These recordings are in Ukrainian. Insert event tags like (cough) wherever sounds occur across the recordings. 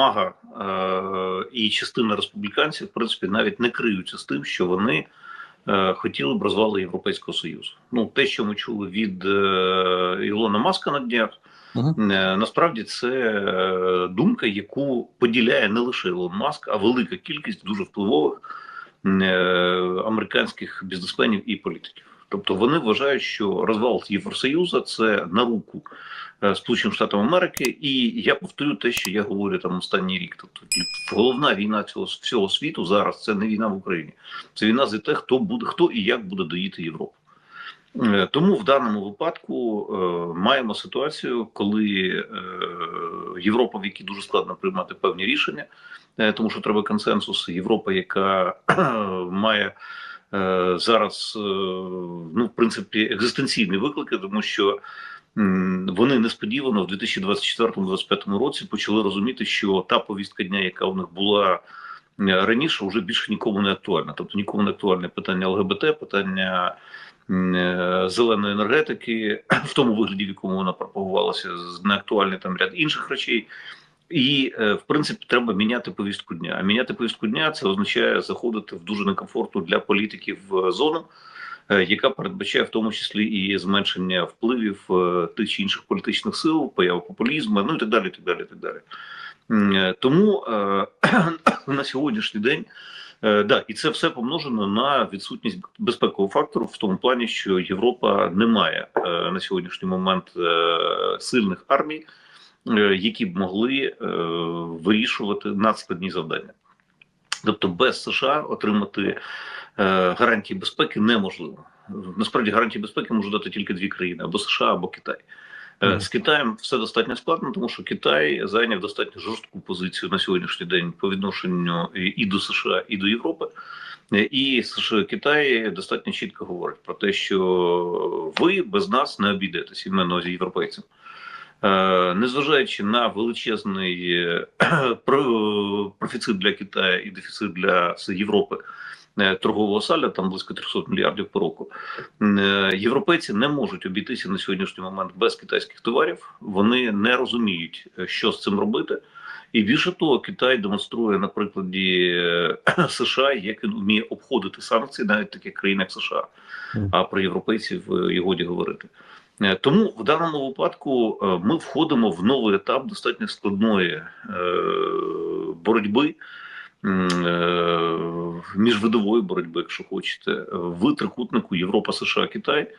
Мага е, і частина республіканців, в принципі, навіть не криються з тим, що вони е, хотіли б розвалу Європейського Союзу. Ну, те, що ми чули від е, Ілона Маска на днях, е, насправді це е, думка, яку поділяє не лише Ілон Маск, а велика кількість дуже впливових е, американських бізнесменів і політиків. Тобто вони вважають, що розвал Євросоюзу це на руку е, Сполученим Штатам Америки, і я повторю те, що я говорю там останній рік. Тобто головна війна цього всього світу зараз це не війна в Україні, це війна за те, хто буде хто і як буде доїти Європу. Е, Тому в даному випадку е, маємо ситуацію, коли е, Європа, в якій дуже складно приймати певні рішення, е, тому що треба консенсус. Європа, яка (clears throat) має зараз, е, ну в принципі, екзистенційні виклики, тому що вони несподівано в 2024-2025 році почали розуміти, що та повістка дня, яка у них була е, раніше, вже більше нікому не актуальна. Тобто нікому не актуальне питання ЛГБТ, питання е, зеленої енергетики, (clears throat) в тому вигляді, в якому вона пропагувалася, не актуальний там ряд інших речей. І е, в принципі треба міняти повістку дня. А міняти повістку дня це означає заходити в дуже некомфортну для політиків е, зону, е, яка передбачає в тому числі і зменшення впливів тих чи інших політичних сил, появу популізму, ну і так далі. так далі, так далі. Тому (clears throat) на сьогоднішній день. Да, і це все помножено на відсутність безпекового фактору в тому плані, що Європа не має на сьогоднішній момент сильних армій, які б могли е, вирішувати надскладні завдання. Тобто без США отримати е, гарантії безпеки неможливо. Насправді гарантії безпеки можуть дати тільки дві країни: або США, або Китай. Е, З Китаєм все достатньо складно, тому що Китай зайняв достатньо жорстку позицію на сьогоднішній день по відношенню і до США, і до Європи. Е, І США Китай достатньо чітко говорить про те, що ви без нас не обійдетесь, іменно з європейцем. Е, Незважаючи на величезний е, (clears throat) профіцит для Китаю і дефіцит для Європи е, торгового саля, там близько 300 мільярдів по року. Європейці не можуть обійтися на сьогоднішній момент без китайських товарів. Вони не розуміють, що з цим робити. І більше того, Китай демонструє на прикладі (clears throat) США, як він вміє обходити санкції, навіть таких країн, як США. А про європейців і годі говорити. Е, Тому в даному випадку е, ми входимо в новий етап достатньо складної е, боротьби, міжвидової боротьби, якщо хочете, в трикутнику Європа, США, Китай,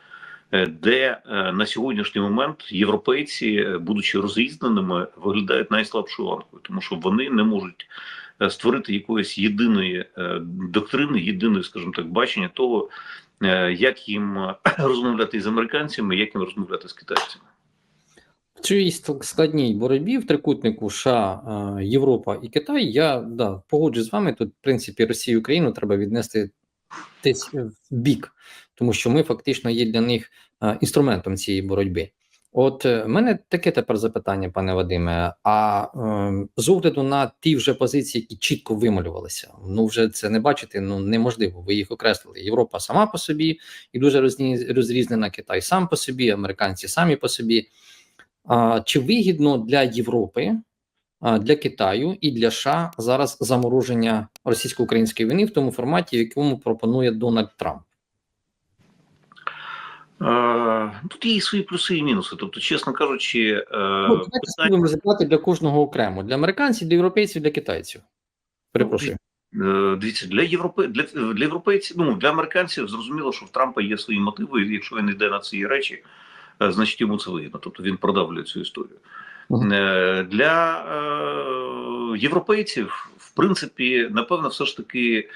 де на сьогоднішній момент європейці, будучи розрізненими, виглядають найслабшою ланкою, тому що вони не можуть створити якоїсь єдиної доктрини, єдиної, скажімо так, бачення того, як їм е, (clears throat) розмовляти з американцями, як їм розмовляти з китайцями. Цій складній боротьбі в трикутнику США, е, Європа і Китай, я да, погоджуюсь з вами. Тут, в принципі, Росію і Україну треба віднести десь в бік, тому що ми фактично є для них е, інструментом цієї боротьби. От е, в мене таке тепер запитання, пане Вадиме. А е, з огляду на ті вже позиції, які чітко вималювалися, ну вже це не бачити, ну неможливо. Ви їх окреслили. Європа сама по собі і дуже розрізнена, Китай сам по собі, американці самі по собі. А, чи вигідно для Європи, для Китаю і для США зараз замороження російсько-української війни в тому форматі, в якому пропонує Дональд Трамп? Тут є і свої плюси і мінуси. Тобто, чесно кажучи, е, Ну, питання, спробуємо розібрати для кожного окремо: для американців, для європейців, для китайців. Перепрошую. е, дивіться, для європе для, для європейців, ну для американців зрозуміло, що в Трампа є свої мотиви, і якщо він йде на ці речі, е, значить йому це вигідно. Тобто він продавлює цю історію. Для е, європейців, в принципі, напевно, все ж таки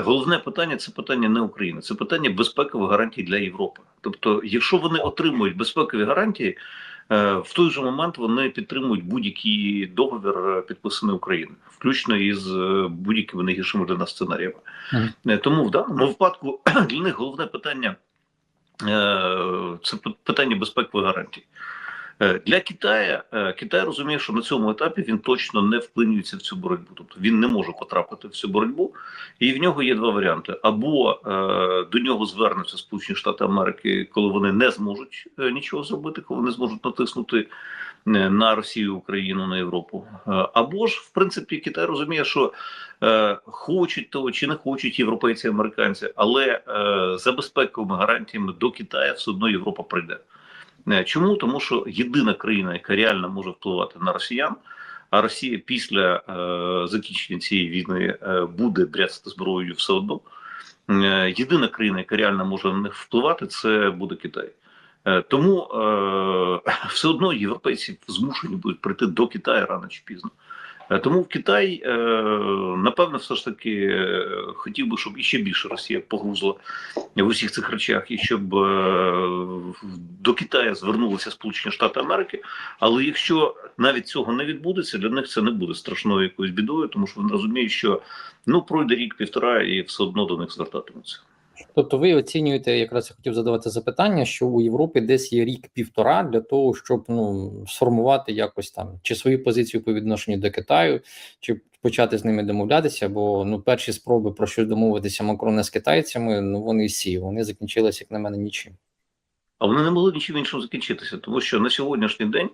головне питання це питання не України, це питання безпекових гарантій для Європи. Тобто, якщо вони отримують безпекові гарантії, е, в той же момент вони підтримують будь-який договір, е, підписаний Україною, включно із е, будь-якими найгіршими для нас сценаріями. Е, Тому в даному випадку (clears throat) для них головне питання е, це пи- питання безпекових гарантій. Е, Для Китая е, Китай розуміє, що на цьому етапі він точно не вплинюється в цю боротьбу, тобто він не може потрапити в цю боротьбу, і в нього є два варіанти: або е, до нього звернуться Сполучені Штати Америки, коли вони не зможуть нічого зробити, коли не зможуть натиснути на Росію, Україну, на Європу. Або ж, в принципі, Китай розуміє, що хочуть того чи не хочуть європейці, американці, але за безпековими гарантіями до Китаю все одно Європа прийде. Чому? Тому що єдина країна, яка реально може впливати на росіян, а Росія після е, закінчення цієї війни е, буде бряцати зброєю все одно. Е, єдина країна, яка реально може на них впливати, це буде Китай. Е, Тому е, (laughs) все одно європейці змушені будуть прийти до Китаю рано чи пізно. Е, Тому Китай, е, напевно, все ж таки е, хотів би, щоб іще більше Росія погрузла в усіх цих речах, і щоб до Китаю звернулися Сполучені Штати Америки. Але якщо навіть цього не відбудеться, для них це не буде страшною якоюсь бідою, тому що вони розуміють, що ну пройде рік-півтора, і все одно до них звертатимуться. Тобто ви оцінюєте, якраз я хотів задавати запитання, що у Європі десь є рік-півтора для того, щоб ну сформувати якось там чи свою позицію по відношенню до Китаю, чи почати з ними домовлятися, бо ну перші спроби про щось домовитися Макрона з китайцями, ну вони всі вони закінчилися, як на мене, нічим. А вони не могли нічим іншим закінчитися, тому що на сьогоднішній день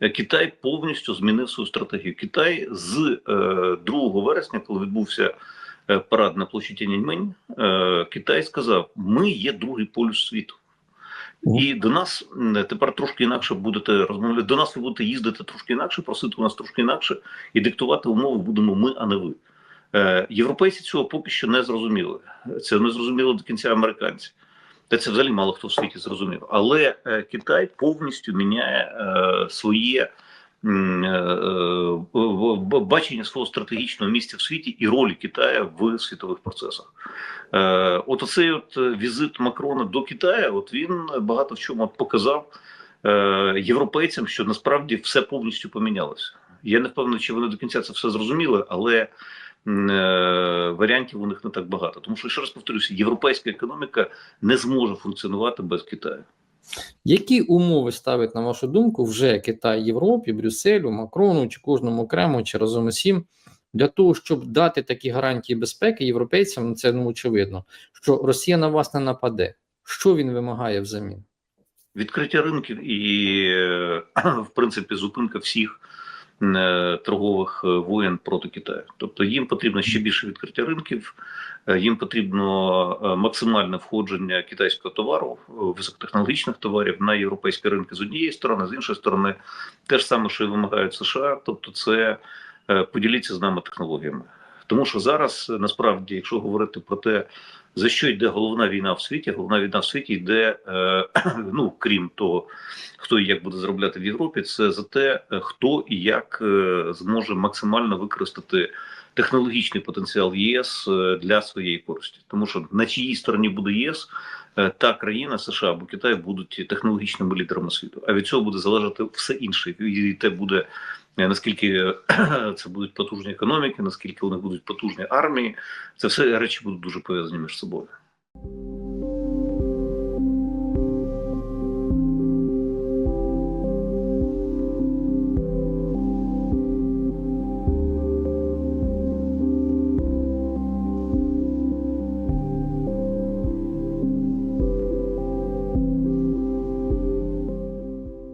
е, Китай повністю змінив свою стратегію. Китай з е, 2 вересня, коли відбувся е, парад на площі Тяньаньмень, е, Китай сказав: ми є другий полюс світу. І до нас тепер трошки інакше будете розмовляти. До нас ви будете їздити трошки інакше, просити у нас трошки інакше, і диктувати умови будемо ми, а не ви. Е, європейці цього поки що не зрозуміли. Це не зрозуміли до кінця американці. Та це взагалі мало хто в світі зрозумів. Але е, Китай повністю міняє е, своє е, е, бачення свого стратегічного місця в світі і ролі Китаю в світових процесах. Е, от оцей от е, візит Макрона до Китаю, от він багато в чому показав е, європейцям, що насправді все повністю помінялося. Я не впевнений, чи вони до кінця це все зрозуміли, але е, варіантів у них не так багато. Тому що ще раз повторюся, європейська економіка не зможе функціонувати без Китаю. Які умови ставить, на вашу думку, вже Китай Європі, Брюсселю, Макрону чи кожному окремо, чи разом усім, для того, щоб дати такі гарантії безпеки європейцям, це ну, очевидно, що Росія на вас не нападе. Що він вимагає взамін? Відкриття ринків і, е, (clears throat) в принципі, зупинка всіх торгових е, воєн проти Китаю. Тобто їм потрібно ще більше відкриття ринків, е, їм потрібно е, максимальне входження китайського товару, е, високотехнологічних товарів на європейські ринки з однієї сторони, з іншої сторони, те ж саме, що і вимагають США. Тобто, це е, поділіться з нами технологіями. Тому що зараз е, насправді, якщо говорити про те, за що йде головна війна в світі, головна війна в світі йде, е, (clears throat) ну крім того, хто і як буде заробляти в Європі, це за те, е, хто і як е, зможе максимально використати технологічний потенціал ЄС для своєї користі. Тому що на чиїй стороні буде ЄС, та країна США або Китай будуть технологічними лідерами світу. А від цього буде залежати все інше, і те буде. Е, Наскільки (clears throat) це будуть потужні економіки, наскільки вони будуть потужні армії, це все речі будуть дуже пов'язані між собою.